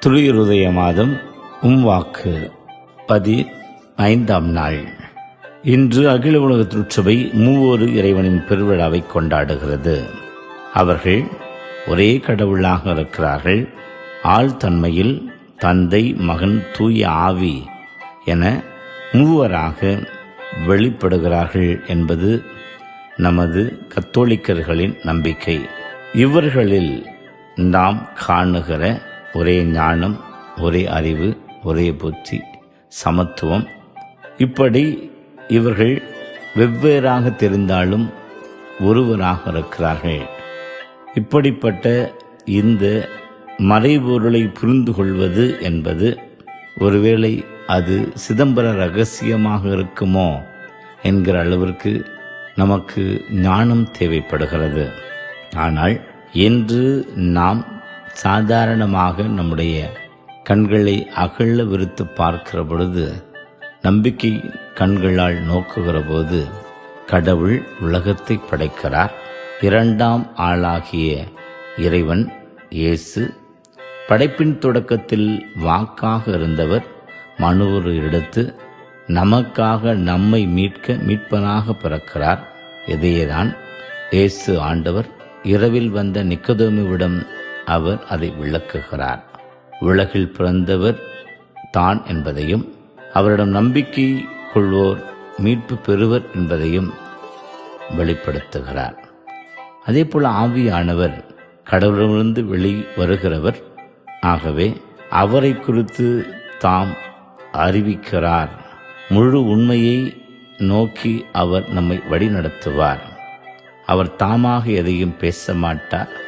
துளிருதய மாதம் உம்வாக்கு. பதி ஐந்தாம் நாள். இன்று அகில உலக திருச்சபை மூவோரு இறைவனின் பெருவிழாவை கொண்டாடுகிறது. அவர்கள் ஒரே கடவுளாக இருக்கிறார்கள். ஆழ்தன்மையில் தந்தை மகன் தூய ஆவி என மூவராக வெளிப்படுகிறார்கள் என்பது நமது கத்தோலிக்கர்களின் நம்பிக்கை. இவர்களில் நாம் காணுகிற ஒரே ஞானம் ஒரே அறிவு ஒரே புத்தி சமத்துவம். இப்படி இவர்கள் வெவ்வேறாக தெரிந்தாலும் ஒருவராக இருக்கிறார்கள். இப்படிப்பட்ட இந்த மறைபொருளை புரிந்து கொள்வது என்பது ஒருவேளை அது சிதம்பர ரகசியமாக இருக்குமோ என்கிற அளவிற்கு நமக்கு ஞானம் தேவைப்படுகிறது. ஆனால் என்று நாம் சாதாரணமாக நம்முடைய கண்களை அகழ விருத்து பார்க்கிற பொழுது நம்பிக்கை கண்களால் நோக்குகிற போது கடவுள் உலகத்தை படைக்கிறார். இரண்டாம் ஆளாகிய இறைவன் இயேசு. படைப்பின் தொடக்கத்தில் வாக்காக இருந்தவர் மனுவர் எடுத்து நமக்காக நம்மை மீட்க மீட்பனாக பிறக்கிறார். இதையேதான் இயேசு ஆண்டவர். இரவில் வந்த நிக்கதோமிவிடம் அவர் அதை விளக்குகிறார். உலகில் பிறந்தவர் தான் என்பதையும் அவரிடம் நம்பிக்கை கொள்வோர் மீட்பு பெறுவர் என்பதையும் வெளிப்படுத்துகிறார். அதே போல ஆவியானவர் கடவுளிலிருந்து வெளி வருகிறவர் ஆகவே அவரை குறித்து தாம் அறிவிக்கிறார். முழு உண்மையை நோக்கி அவர் நம்மை வழிநடத்துவார். அவர் தாமாக எதையும் பேச மாட்டார்.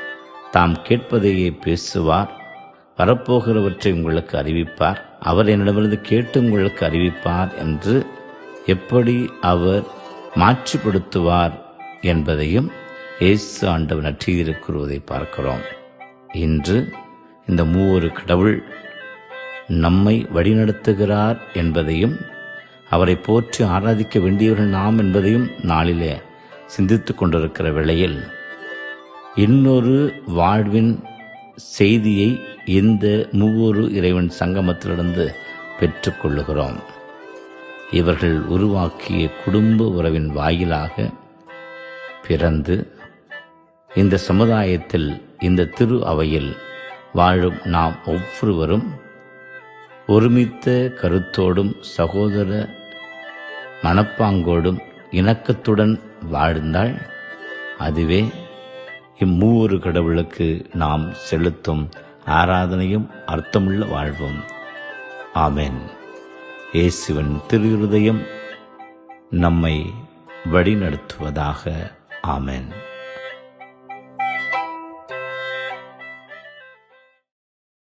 தாம் கேட்பதையே பேசுவார். வரப்போகிறவற்றை உங்களுக்கு அறிவிப்பார். அவர் என்னிடமிருந்து கேட்டு உங்களுக்கு அறிவிப்பார் என்று எப்படி அவர் மாற்றுப்படுத்துவார் என்பதையும் இயேசு ஆண்டவர் நற்றியிருக்கிறதை பார்க்கிறோம். இன்று இந்த மூவொரு கடவுள் நம்மை வழிநடத்துகிறார் என்பதையும் அவரை போற்றி ஆராதிக்க வேண்டியவர்கள் நாம் என்பதையும் நாளிலே சிந்தித்து கொண்டிருக்கிற வேளையில் இன்னொரு வாழ்வின் செய்தியை இந்த மூவொரு இறைவன் சங்கமத்திலிருந்து பெற்றுக்கொள்ளுகிறோம் இவர்கள் உருவாக்கிய குடும்ப உறவின் வாயிலாக பிறந்து இந்த சமுதாயத்தில் இந்த திரு அவையில் வாழும் நாம் ஒவ்வொருவரும் ஒருமித்த கருத்தோடும் சகோதர மனப்பாங்கோடும் இணக்கத்துடன் வாழ்ந்தால் அதுவே இம்மூவொரு கடவுளுக்கு நாம் செலுத்தும் ஆராதனையும் அர்த்தமுள்ள வாழ்வும். ஆமேன். இயேசுவின் திருஹதயம் நம்மை வழிநடத்துவதாக. ஆமென்.